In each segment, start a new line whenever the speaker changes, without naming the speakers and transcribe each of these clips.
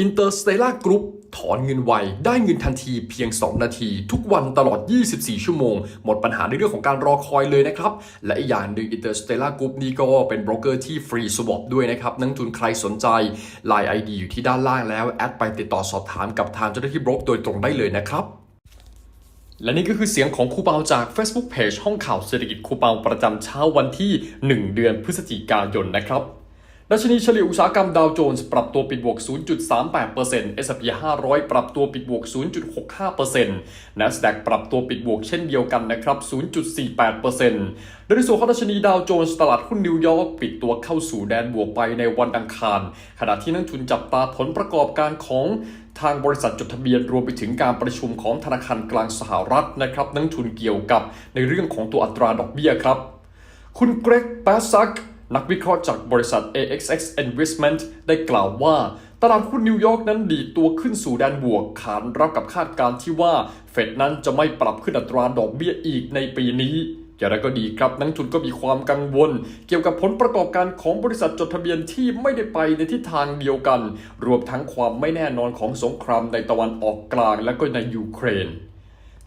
Interstellar Group ถอนเงินไว ได้เงินทันทีเพียง 2 นาที ทุกวันตลอด 24 ชั่วโมง หมดปัญหาในเรื่องของการรอคอยเลยนะครับ และอีกอย่างหนึ่ง Interstellar Group นี่ก็เป็นบรกเกอร์ที่ฟรีสวอปด้วยนะครับ นักทุนใครสนใจ Line ID อยู่ที่ด้านล่างแล้ว แอดไปติดต่อสอบถามกับทางเจ้าหน้าที่บรกโดยตรงได้เลยนะครับและนี่ก็คือเสียงของครูเปาจาก Facebook Page ห้องข่าวเศรษฐกิจครูเปาประจำเช้าวันที่ 1 เดือนพฤศจิกายนนะครับ ดัชนีเฉลี่ยอุตสาหกรรมดาวโจนส์ปรับตัวปิดบวก 0.38% S&P 500 ปรับตัวปิดบวก 0.65% NASDAQ ปรับตัวปิดบวกเช่นเดียวกันนะครับ 0.48%โดยในส่วนของดัชนีดาวโจนส์ตลาดหุ้นนิวยอร์กปิดตัวเข้าสู่แดนบวกไปในวันอังคาร ขณะที่นักทุนจับตาผลประกอบการของทางบริษัทจดทะเบียนรวมไปถึงการประชุมของธนาคารกลางสหรัฐนะครับนักทุนเกี่ยวกับในเรื่องของตัวอัตราดอกเบี้ยครับ คุณเกรกแปสซัก นักวิเคราะห์จากบริษัท AXX Investment ได้กล่าวว่า ตลาดหุ้นนิวยอร์กนั้นดีตัวขึ้นสู่แดนบวก ขานรับกับคาดการณ์ที่ว่า เฟดนั้นจะไม่ปรับขึ้นอัตราดอกเบี้ยอีกในปีนี้อย่างไรก็ดีครับนักทุนก็มีความกังวล เกี่ยวกับผลประกอบการของบริษัทจดทะเบียนที่ไม่ได้ไปในทิศทางเดียวกัน รวมทั้งความไม่แน่นอนของสงครามในตะวันออกกลางและก็ในยูเครน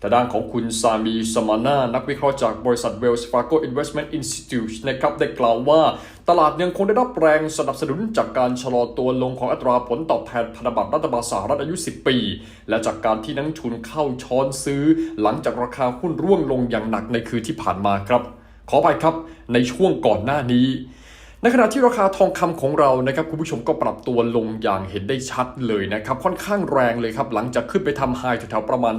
แต่ด้านของคุณซามีสมานานักวิเคราะห์จากบริษัท Wells Fargo Investment Institute นะครับได้กล่าวว่า ตลาดยังคงได้รับแรงสนับสนุนจากการชะลอตัวลงของอัตราผลตอบแทนพันธบัตรรัฐบาลสหรัฐอายุ 10 ปี และจากการที่นักทุนเข้าช้อนซื้อ หลังจากราคาหุ้นร่วงลงอย่างหนักในคืนที่ผ่านมาครับ ขอไปครับในช่วงก่อนหน้านี้ ในขณะที่ราคาทองคำของเรานะครับคุณผู้ชมก็ปรับตัวลงอย่างเห็นได้ชัดเลยนะครับค่อนข้างแรงเลยครับหลังจากขึ้นไปทำไฮแถวๆประมาณ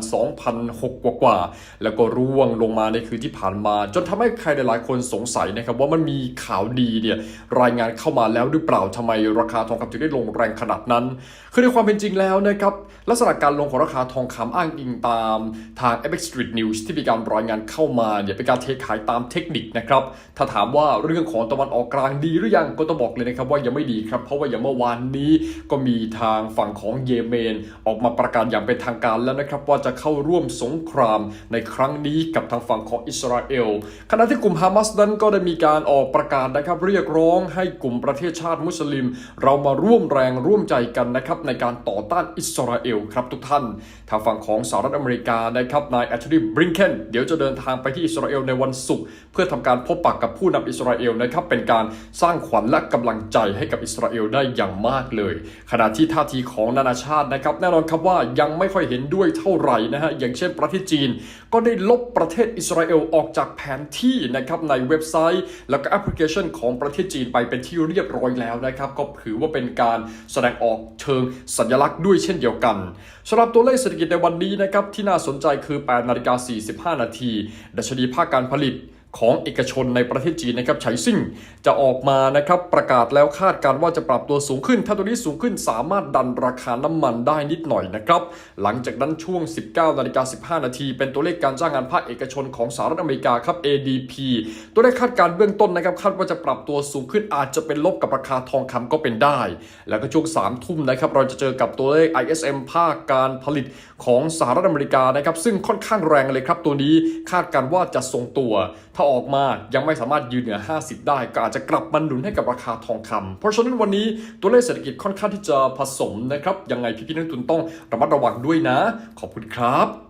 2,006กว่ากว่าๆแล้วก็ร่วงลงมาในคืนที่ผ่านมา จนทำให้ใครหลายๆคนสงสัยนะครับว่ามันมีข่าวดีเนี่ยรายงานเข้ามาแล้วหรือเปล่าทำไมราคาทองคำถึงได้ลงแรงขนาดนั้น คือในความเป็นจริงแล้วนะครับลักษณะการลงของราคาทองคำอ้างอิงตามทาง FX Street News ที่มีการรายงานเข้ามาเนี่ยเป็นการเทขายตามเทคนิคนะครับถ้าถามว่าเรื่องของตะวันออกกลางดีหรือยังก็ต้องบอกเลยนะครับว่ายังไม่ดีครับ เพราะว่าอย่างเมื่อวานนี้ก็มีทางฝั่งของเยเมน ออกมาประกาศอย่างเป็นทางการแล้วนะครับ ว่าจะเข้าร่วมสงครามในครั้งนี้กับทางฝั่งของอิสราเอลขณะที่กลุ่มฮามาสนั้นก็ได้มีการออกประกาศนะครับ เรียกร้องให้กลุ่มประเทศชาติมุสลิม เรามาร่วมแรงร่วมใจกันนะครับในการต่อต้านอิสราเอลครับทุกท่าน ทางฝั่งของสหรัฐอเมริกานะครับนายแอนโทนีบริงเคนเดี๋ยวจะเดินทางไปที่อิสราเอลในวันศุกร์เพื่อทำการพบปะกับผู้นำอิสราเอลนะครับเป็นการสร้างขวัญและกำลังใจให้กับอิสราเอลได้อย่างมากเลย ขณะที่ท่าทีของนานาชาตินะครับ แน่นอนครับว่ายังไม่ค่อยเห็นด้วยเท่าไหร่นะฮะอย่างเช่นประเทศจีน ก็ได้ลบประเทศอิสราเอลออกจากแผนที่นะครับในเว็บไซต์ แล้วก็แอปพลิเคชันของประเทศจีนไปเป็นที่เรียบร้อยแล้วนะครับก็ถือว่าเป็นการแสดงออกเชิงสัญลักษณ์ด้วยเช่นเดียวกันสำหรับตัวเลขเศรษฐกิจในวันนี้นะครับที่น่าสนใจคือ8นาฬิกา45 นาทีดัชนีภาคการผลิต ของเอกชนในประเทศจีนนะครับไฉซิ่งจะออกมานะครับประกาศแล้วคาดการณ์ว่าจะปรับตัวสูงขึ้น ถ้าตัวนี้สูงขึ้นสามารถดันราคาน้ำมันได้นิดหน่อยนะครับ หลังจากนั้นช่วง 19นาฬิกา15 นาที เป็นตัวเลขการจ้างงานภาคเอกชนของสหรัฐอเมริกาครับ ADP ตัวเลขคาดการณ์เบื้องต้นนะครับคาดว่าจะปรับตัวสูงขึ้นอาจจะเป็นลบกับราคาทองคำก็เป็นได้ แล้วก็ช่วง3ทุ่มนะครับเราจะเจอกับตัวเลข ISM ภาคการผลิตของสหรัฐอเมริกานะครับซึ่งค่อนข้างแรงเลยครับตัวนี้คาดการณ์ว่าจะทรงตัวถ้าออกมายังไม่สามารถยืนเหนือ 50 ได้ ก็อาจจะกลับมาหนุนให้กับราคาทองคำเพราะฉะนั้นวันนี้ตัวเลขเศรษฐกิจค่อนข้างที่จะผสมนะครับยังไงพี่ๆนักลงทุนต้องระมัดระวังด้วยนะ ขอบคุณครับ